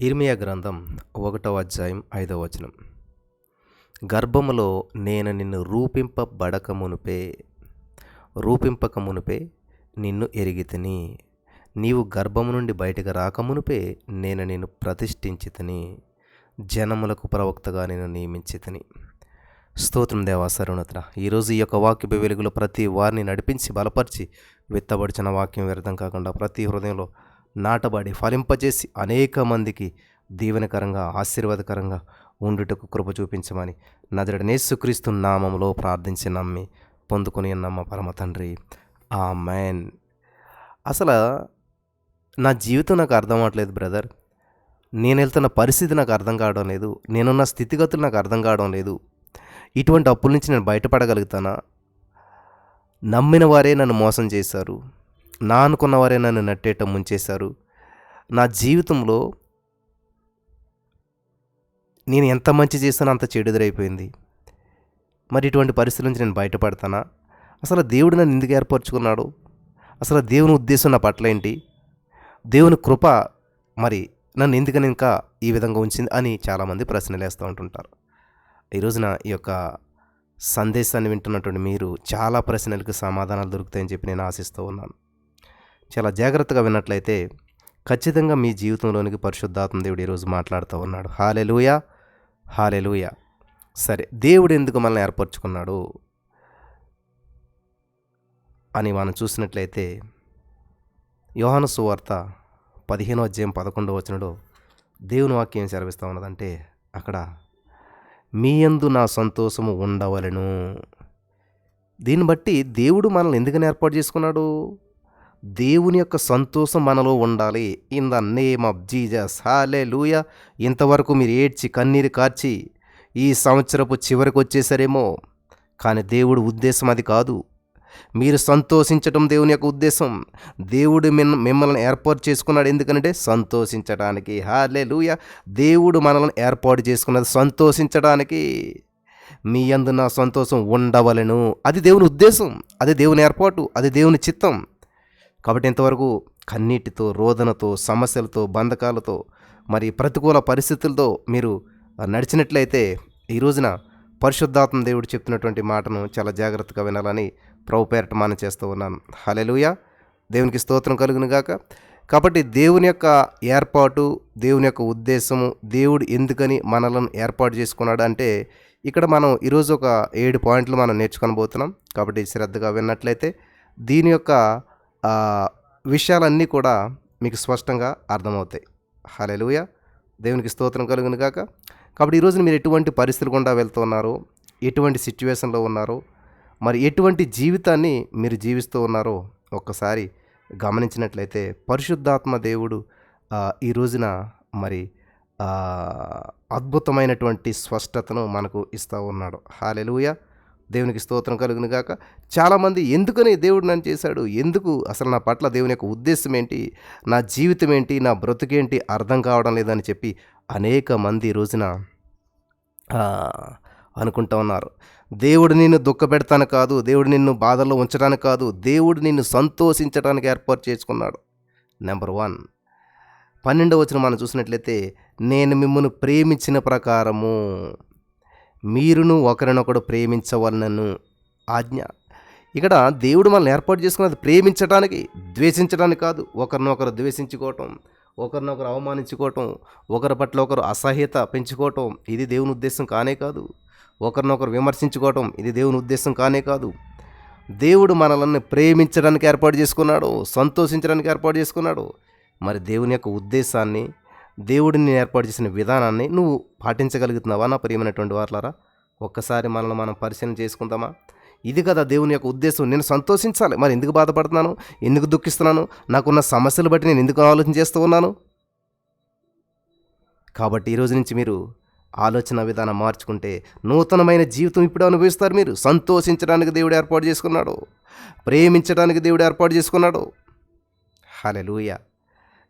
ఇర్మియా గ్రంథం ఒకటవ అధ్యాయం ఐదవ వచనం. గర్భములో నేను నిన్ను రూపింపబడక మునుపే రూపింపక మునుపే నిన్ను ఎరిగితిని. నీవు గర్భము నుండి బయటకు రాకమునుపే నేను నిన్ను ప్రతిష్ఠించితిని. జనములకు ప్రవక్తగా నేను నియమించితిని. స్తోత్రం దేవా సరుణత్ర ఈరోజు ఈ యొక్క వాక్య వెలుగులో ప్రతి వారిని నడిపించి బలపరిచి విత్తబడిచిన వాక్యం వ్యర్థం కాకుండా ప్రతి హృదయంలో నాటబడి ఫలింపజేసి అనేక మందికి దీవెనకరంగా ఆశీర్వాదకరంగా ఉండుటకు కృప చూపించమని నజరడనేసుక్రీస్తు నామంలో ప్రార్థించి నమ్మి పొందుకొని నమ్మ పరమ తండ్రి. ఆ మ్యాన్ అసలు నా జీవితం నాకు అర్థం అవ్వట్లేదు బ్రదర్. నేను వెళ్తున్న పరిస్థితి నాకు అర్థం కావడం లేదు. నేనున్న స్థితిగతులు నాకు అర్థం కావడం లేదు. ఇటువంటి అప్పుల నుంచి నేను బయటపడగలుగుతానా? నమ్మిన వారే నన్ను మోసం చేశారు. నా అనుకున్నవారే నన్ను నట్టేట ముంచేశారు. నా జీవితంలో నేను ఎంత మంచి చేస్తానో అంత చెడుదరైపోయింది మరి ఇటువంటి పరిస్థితుల నుంచి నేను బయటపడతానా? అసలు దేవుడు నన్ను ఎందుకు ఏర్పరచుకున్నాడు? అసలు దేవుని ఉద్దేశం నా పట్ల ఏంటి? దేవుని కృప మరి నన్ను ఎందుకని ఇంకా ఈ విధంగా ఉంచింది అని చాలామంది ప్రశ్నలు వేస్తూ ఉంటుంటారు. ఈరోజున ఈ యొక్క సందేశాన్ని వింటున్నటువంటి మీరు చాలా ప్రశ్నలకు సమాధానాలు దొరుకుతాయని చెప్పి నేను ఆశిస్తూ ఉన్నాను. చాలా జాగ్రత్తగా విన్నట్లయితే ఖచ్చితంగా మీ జీవితంలోనికి పరిశుద్ధాత్మ దేవుడు ఈరోజు మాట్లాడుతూ ఉన్నాడు. Hallelujah hallelujah. సరే దేవుడు ఎందుకు మనల్ని ఏర్పరచుకున్నాడు అని మనం చూసినట్లయితే యోహాను సువార్త పదిహేనో అధ్యాయం పదకొండో వచనంలో దేవుని వాక్యం ఏం సెలవిస్తూ ఉన్నదంటే అక్కడ మీ యందు నా సంతోషము ఉండవలను. దీన్ని బట్టి దేవుడు మనల్ని ఎందుకని ఏర్పాటు చేసుకున్నాడు? దేవుని యొక్క సంతోషం మనలో ఉండాలి. In the name of Jesus hallelujah ఇంతవరకు మీరు ఏడ్చి కన్నీరు కార్చి ఈ సంవత్సరపు చివరికి వచ్చేసరేమో. కానీ దేవుడు ఉద్దేశం అది కాదు. మీరు సంతోషించటం దేవుని యొక్క ఉద్దేశం. దేవుడు మిన్ మిమ్మల్ని ఏర్పాటు చేసుకున్నాడు ఎందుకంటే సంతోషించడానికి హాలే లూయ దేవుడు మనల్ని ఏర్పాటు చేసుకున్నది సంతోషించడానికి మీ అందు నా సంతోషం ఉండవలను. అది దేవుని ఉద్దేశం. అది దేవుని ఏర్పాటు. అది దేవుని చిత్తం. కాబట్టి ఇంతవరకు కన్నీటితో రోదనతో సమస్యలతో బంధకాలతో మరి ప్రతికూల పరిస్థితులతో మీరు నడిచినట్లయితే ఈ రోజున పరిశుద్ధాత్మ దేవుడు చెప్తున్నటువంటి మాటను చాలా జాగ్రత్తగా వినాలని ప్రభు పేరట మనం చేస్తూ ఉన్నాను హలెలుయ దేవునికి స్తోత్రం కలుగును గాక. కాబట్టి దేవుని యొక్క ఏర్పాటు దేవుని యొక్క ఉద్దేశము దేవుడు ఎందుకని మనలను ఏర్పాటు చేసుకున్నాడు అంటే ఇక్కడ మనం ఈరోజు ఒక ఏడు పాయింట్లు మనం నేర్చుకొని పోతున్నాం కాబట్టి శ్రద్ధగా విన్నట్లయితే దీని యొక్క విషయాలన్నీ కూడా మీకు స్పష్టంగా అర్థమవుతాయి. హలెలుయ దేవునికి స్తోత్రం కలుగును కాక కాబట్టి ఈరోజు మీరు ఎటువంటి పరిస్థితులు గుండా వెళ్తున్నారు ఎటువంటి సిచ్యువేషన్లో ఉన్నారో? మరి ఎటువంటి జీవితాన్ని మీరు జీవిస్తూ ఉన్నారో ఒక్కసారి గమనించినట్లయితే పరిశుద్ధాత్మ దేవుడు ఈ రోజున మరి అద్భుతమైనటువంటి స్పష్టతను మనకు ఇస్తూ ఉన్నాడు. హాలెలుయ దేవునికి స్తోత్రం కలుగును గాక. చాలామంది ఎందుకని దేవుడు నన్ను చేశాడు? ఎందుకు? అసలు నా పట్ల దేవుని యొక్క ఉద్దేశం ఏంటి? నా జీవితం ఏంటి? నా బ్రతుకేంటి అర్థం కావడం లేదని చెప్పి అనేక మంది రోజున అనుకుంటా ఉన్నారు. దేవుడు నిన్ను దుఃఖపెడతాను కాదు దేవుడు నిన్ను బాధల్లో ఉంచడానికి కాదు దేవుడు నిన్ను సంతోషించడానికి ఏర్పాటు చేసుకున్నాడు. నెంబర్ వన్ పన్నెండవ వచ్చిన మనం చూసినట్లయితే నేను మిమ్మల్ని ప్రేమించిన ప్రకారము. మీరును ఒకరినొకడు ప్రేమించవలనను ఆజ్ఞ. ఇక్కడ దేవుడు మనల్ని ఏర్పాటు చేసుకున్నది ప్రేమించడానికి ద్వేషించడానికి కాదు ఒకరినొకరు ద్వేషించుకోవటం ఒకరినొకరు అవమానించుకోవటం ఒకరి పట్ల ఒకరు అసహ్యత పెంచుకోవటం ఇది దేవుని ఉద్దేశం కానే కాదు. ఒకరినొకరు విమర్శించుకోవటం ఇది దేవుని ఉద్దేశం కానే కాదు. దేవుడు మనల్ని ప్రేమించడానికి ఏర్పాటు చేసుకున్నాడు సంతోషించడానికి ఏర్పాటు చేసుకున్నాడు. మరి దేవుని యొక్క ఉద్దేశాన్ని దేవుడిని ఏర్పాటు చేసిన విధానాన్ని నువ్వు పాటించగలుగుతున్నావా నా ప్రియమైనటువంటి వార్లారా? ఒక్కసారి మనల్ని మనం పరిశీలన చేసుకుందామా? ఇది కదా దేవుని యొక్క ఉద్దేశం. నేను సంతోషించాలి. మరి ఎందుకు బాధపడుతున్నాను? ఎందుకు దుఃఖిస్తున్నాను? నాకున్న సమస్యలు బట్టి నేను ఎందుకు ఆలోచన చేస్తూ ఉన్నాను? కాబట్టి ఈరోజు నుంచి మీరు ఆలోచన విధానం మార్చుకుంటే నూతనమైన జీవితం ఇప్పుడు అనుభవిస్తారు మీరు. సంతోషించడానికి దేవుడు ఏర్పాటు చేసుకున్నాడు. ప్రేమించడానికి దేవుడు ఏర్పాటు చేసుకున్నాడు. హలెలూయ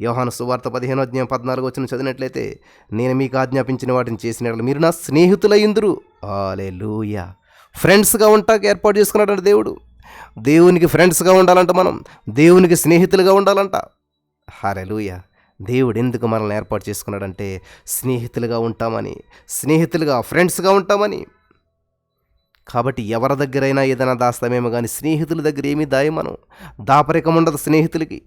యోహాను సువార్త పదిహేను అధ్యాయం పద్నాలుగు వచ్చిన చదివినట్లయితే నేను మీకు ఆజ్ఞాపించిన వాటిని చేసిన మీరు నా స్నేహితులయ్యిందురు ఆలే లూయ ఫ్రెండ్స్గా ఉంటాక ఏర్పాటు చేసుకున్నాడంట దేవుడు. దేవునికి ఫ్రెండ్స్గా ఉండాలంట మనం. దేవునికి స్నేహితులుగా ఉండాలంట. హాలెలూయ దేవుడు ఎందుకు మనల్ని ఏర్పాటు చేసుకున్నాడంటే స్నేహితులుగా ఉంటామని స్నేహితులుగా ఫ్రెండ్స్గా ఉంటామని. కాబట్టి ఎవరి దగ్గరైనా ఏదైనా దాస్తామేమో కానీ స్నేహితుల దగ్గర ఏమీ దాయమనం. దాపరికం ఉండదు స్నేహితులకి.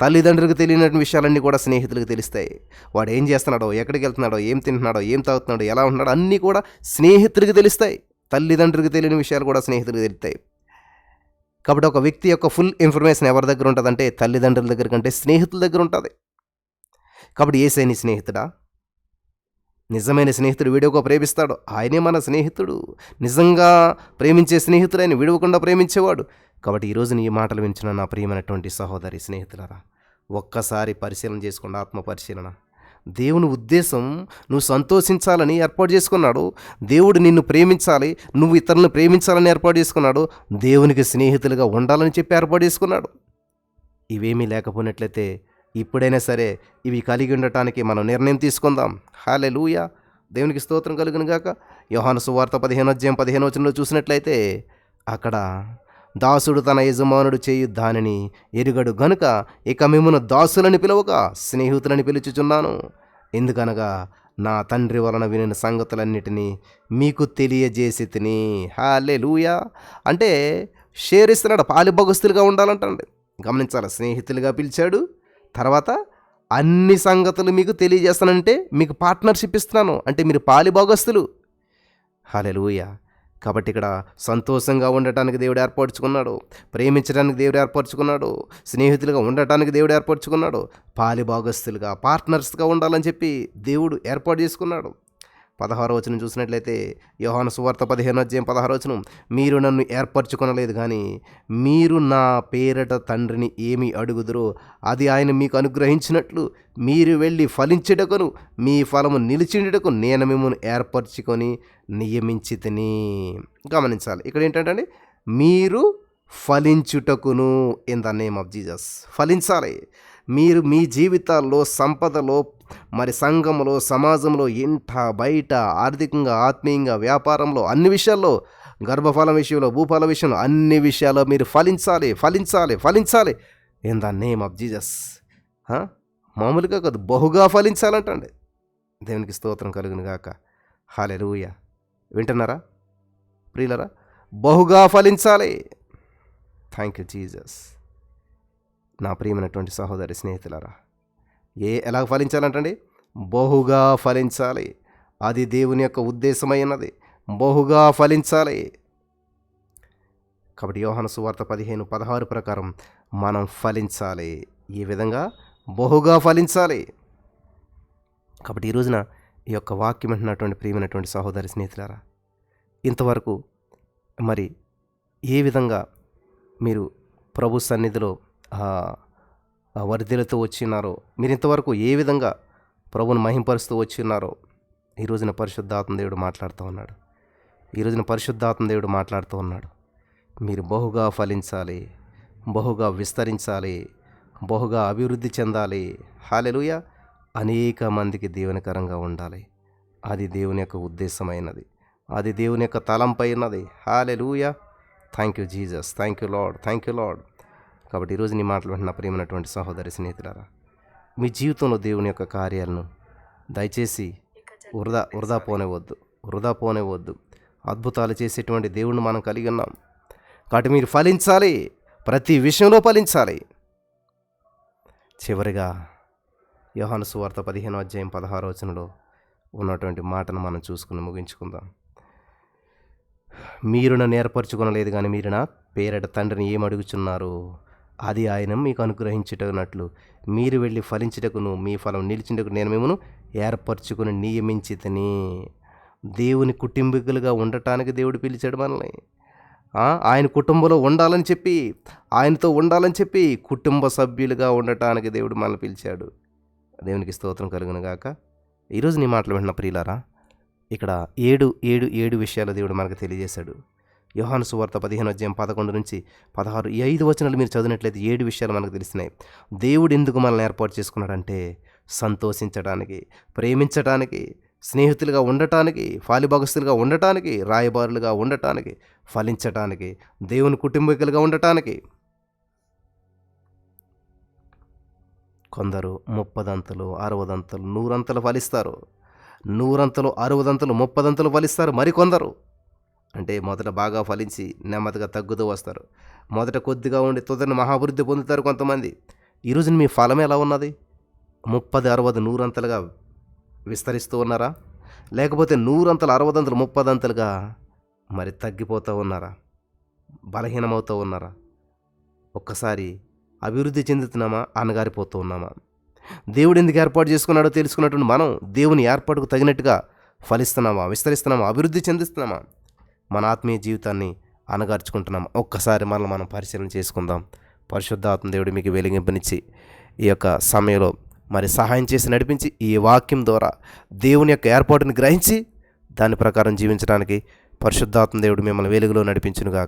తల్లిదండ్రులకు తెలియనటువంటి విషయాలన్నీ కూడా స్నేహితులకు తెలుస్తాయి. వాడు ఏం చేస్తున్నాడో ఎక్కడికి వెళ్తున్నాడో ఏం తింటున్నాడో ఏం తాగుతున్నాడో ఎలా ఉంటున్నాడో అన్నీ కూడా స్నేహితులకు తెలుస్తాయి. తల్లిదండ్రులకు తెలియని విషయాలు కూడా స్నేహితులకు తెలుస్తాయి. కాబట్టి ఒక వ్యక్తి యొక్క ఫుల్ ఇన్ఫర్మేషన్ ఎవరి దగ్గర ఉంటుందంటే తల్లిదండ్రుల దగ్గర కంటే స్నేహితుల దగ్గర ఉంటుంది. కాబట్టి ఏసే నీ స్నేహితుడా? నిజమైన స్నేహితుడు వీడియోకో ప్రేమిస్తాడు. ఆయనే మన స్నేహితుడు. నిజంగా ప్రేమించే స్నేహితుడు ఆయన విడవకుండా ప్రేమించేవాడు. కాబట్టి ఈరోజు నీ మాటలు వించిన నా ప్రియమైనటువంటి సహోదరి స్నేహితులరా ఒక్కసారి పరిశీలన చేసుకోండి ఆత్మ పరిశీలన. దేవుని ఉద్దేశం నువ్వు సంతోషించాలని ఏర్పాటు చేసుకున్నాడు. దేవుడు నిన్ను ప్రేమించాలి నువ్వు ఇతరులను ప్రేమించాలని ఏర్పాటు చేసుకున్నాడు. దేవునికి స్నేహితులుగా ఉండాలని చెప్పి ఏర్పాటు చేసుకున్నాడు. ఇవేమీ లేకపోయినట్లయితే ఇప్పుడైనా సరే ఇవి కలిగి ఉండటానికి మనం నిర్ణయం తీసుకుందాం. హాలే లూయా దేవునికి స్తోత్రం కలుగును గాక. యోహాను సువార్త పదిహేను అధ్యాయం పదిహేను వచనంలో చూసినట్లయితే అక్కడ దాసుడు తన యజమానుడు చేయు దానిని ఎరుగడు గనుక ఇక మిమ్మను దాసులని పిలవక స్నేహితులని పిలుచుచున్నాను. ఎందుకనగా నా తండ్రి వలన వినిన సంగతులన్నిటినీ మీకు తెలియజేసి తిని హాలే లూయా అంటే షేర్ ఇస్తున్నాడు పాలిభగస్తులుగా ఉండాలంటండి. గమనించాలి స్నేహితులుగా పిలిచాడు తర్వాత అన్ని సంగతులు మీకు తెలియజేస్తానంటే మీకు పార్ట్నర్షిప్ ఇస్తున్నాను. అంటే మీరు పాలిభాగస్తులు హాలెలూయ కాబట్టి ఇక్కడ సంతోషంగా ఉండటానికి దేవుడు ఏర్పరచుకున్నాడు. ప్రేమించడానికి దేవుడు ఏర్పరచుకున్నాడు. స్నేహితులుగా ఉండటానికి దేవుడు ఏర్పరచుకున్నాడు. పాలిభాగస్తులుగా పార్ట్నర్స్గా ఉండాలని చెప్పి దేవుడు ఏర్పాటు చేసుకున్నాడు. పదహారో వచనం చూసినట్లయితే యోహాను సువార్త పదిహేను అధ్యాయం పదహారో వచనం మీరు నన్ను ఏర్పరచుకొనలేదు కానీ మీరు నా పేరట తండ్రిని ఏమి అడుగుదురో అది ఆయన మీకు అనుగ్రహించినట్లు మీరు వెళ్ళి ఫలించుటకును మీ ఫలము నిలిచిండుటకు నేను మిమ్మల్ని ఏర్పరచుకొని నియమించి తిని. గమనించాలి. ఇక్కడ ఏంటంటే మీరు ఫలించుటకును in the name of Jesus ఫలించాలి. మీరు మీ జీవితాల్లో సంపదలో మరి సంఘంలో సమాజంలో ఇంట బయట ఆర్థికంగా ఆత్మీయంగా వ్యాపారంలో అన్ని విషయాల్లో గర్భఫలం విషయంలో భూఫల విషయంలో అన్ని విషయాల్లో మీరు ఫలించాలి ఫలించాలి ఫలించాలి. In the name of Jesus మామూలుగా కాదు బహుగా ఫలించాలంటండి. దేవునికి స్తోత్రం కలుగును గాక. రూయ వింటున్నారా? ప్రియులరా? బహుగా ఫలించాలి. థ్యాంక్ యూ జీజస్ నా ప్రియమైనటువంటి సహోదరి స్నేహితులారా ఏ ఎలా ఫలించాలంటండి? బహుగా ఫలించాలి. అది దేవుని యొక్క ఉద్దేశమైనది. బహుగా ఫలించాలి. కాబట్టి యోహన సువార్త పదిహేను పదహారు ప్రకారం మనం ఫలించాలి. ఈ విధంగా బహుగా ఫలించాలి. కాబట్టి ఈ రోజున ఈ యొక్క వాక్యం అంటున్నటువంటి ప్రియమైనటువంటి సహోదరి స్నేహితులారా ఇంతవరకు మరి ఏ విధంగా మీరు ప్రభు సన్నిధిలో వర్ధిలతో వచ్చినారో మీరు ఇంతవరకు ఏ విధంగా ప్రభుని మహింపరుస్తూ వచ్చి ఉన్నారో ఈ రోజున పరిశుద్ధాత్మ దేవుడు మాట్లాడుతూ ఉన్నాడు. ఈ రోజున పరిశుద్ధాత్మ దేవుడు మాట్లాడుతూ ఉన్నాడు. మీరు బహుగా ఫలించాలి బహుగా విస్తరించాలి బహుగా అభివృద్ధి చెందాలి. హాలెలుయ! అనేక మందికి దీవెనకరంగా ఉండాలి. అది దేవుని యొక్క ఉద్దేశమైనది. అది దేవుని యొక్క తలంపైనది hallelujah! Thank you Jesus thank you Lord thank you Lord కాబట్టి ఈరోజు నీ మాటలు వింటున్న ప్రియమైనటువంటి సహోదరి స్నేహితులారా మీ జీవితంలో దేవుని యొక్క కార్యాలను దయచేసి వృధా వృధా పోనేవద్దు వృధా పోనేవద్దు. అద్భుతాలు చేసేటువంటి దేవుణ్ణి మనం కలిగి ఉన్నాం. కాబట్టి మీరు ఫలించాలి ప్రతి విషయంలో ఫలించాలి. చివరిగా యోహాను సువార్త పదిహేను అధ్యాయం పదహారు వచనంలో ఉన్నటువంటి మాటను మనం చూసుకుని ముగించుకుందాం. మీరు నన్ను ఏర్పరచుకునలేదు కానీ మీరు నా పేరట తండ్రిని ఏం అడుగుచున్నారు అది ఆయన మీకు అనుగ్రహించుటనట్లు మీరు వెళ్ళి ఫలించుటకును మీ ఫలం నిలిచిండకు నేను మిమ్మను ఏర్పరచుకుని నియమించి దేవుని కుటుంబీకులుగా ఉండటానికి దేవుడు పిలిచాడు మనల్ని. ఆయన కుటుంబంలో ఉండాలని చెప్పి ఆయనతో ఉండాలని చెప్పి కుటుంబ సభ్యులుగా ఉండటానికి దేవుడు మనల్ని పిలిచాడు. దేవునికి స్తోత్రం కలుగును గాక. ఈరోజు నీ మాటలు విన్న ప్రియులారా ఇక్కడ ఏడు ఏడు ఏడు విషయాలు దేవుడు మనకు తెలియజేశాడు. యోహాను సువార్త పదిహేను అధ్యాయం పదకొండు నుంచి పదహారు. ఈ ఐదు వచనాలు మీరు చదివినట్లయితే ఏడు విషయాలు మనకు తెలిసినాయి. దేవుడు ఎందుకు మనల్ని ఏర్పాటు చేసుకున్నాడంటే సంతోషించడానికి ప్రేమించడానికి స్నేహితులుగా ఉండటానికి ఫాలిభాగస్తులుగా ఉండటానికి రాయబారులుగా ఉండటానికి ఫలించటానికి దేవుని కుటుంబీకులుగా ఉండటానికి. కొందరు ముప్పదంతలు అరవదంతలు నూరంతలు ఫలిస్తారు. నూరంతలు అరవదంతలు ముప్పదంతలు ఫలిస్తారు. మరికొందరు అంటే మొదట బాగా ఫలించి నెమ్మదిగా తగ్గుతూ వస్తారు. మొదట కొద్దిగా ఉండి తుదని మహాభివృద్ధి పొందుతారు కొంతమంది. ఈరోజు మీ ఫలం ఎలా ఉన్నది? ముప్పది అరవది నూరంతలుగా విస్తరిస్తూ ఉన్నారా? లేకపోతే నూరంతలు అరవదంతలు ముప్పదంతలుగా మరి తగ్గిపోతూ ఉన్నారా? బలహీనమవుతూ ఉన్నారా? ఒక్కసారి అభివృద్ధి చెందుతున్నామా? అన్నగారిపోతూ ఉన్నామా? దేవుడు ఎందుకు ఏర్పాటు చేసుకున్నాడో తెలుసుకున్నటువంటి మనం దేవుని ఏర్పాటుకు తగినట్టుగా ఫలిస్తున్నామా? విస్తరిస్తున్నామా? అభివృద్ధి చెందిస్తున్నామా? మన ఆత్మీయ జీవితాన్ని అనగార్చుకుంటున్నాం ఒక్కసారి మనల్ని మనం పరిశీలన చేసుకుందాం. పరిశుద్ధాత్మ దేవుడు మీకు వెలిగింపునిచ్చి ఈ యొక్క సమయంలో మరి సహాయం చేసి నడిపించి ఈ వాక్యం ద్వారా దేవుని యొక్క ఏర్పాటుని గ్రహించి దాని ప్రకారం జీవించడానికి పరిశుద్ధాత్మ దేవుడు మిమ్మల్ని వెలుగులో నడిపించునుగాక.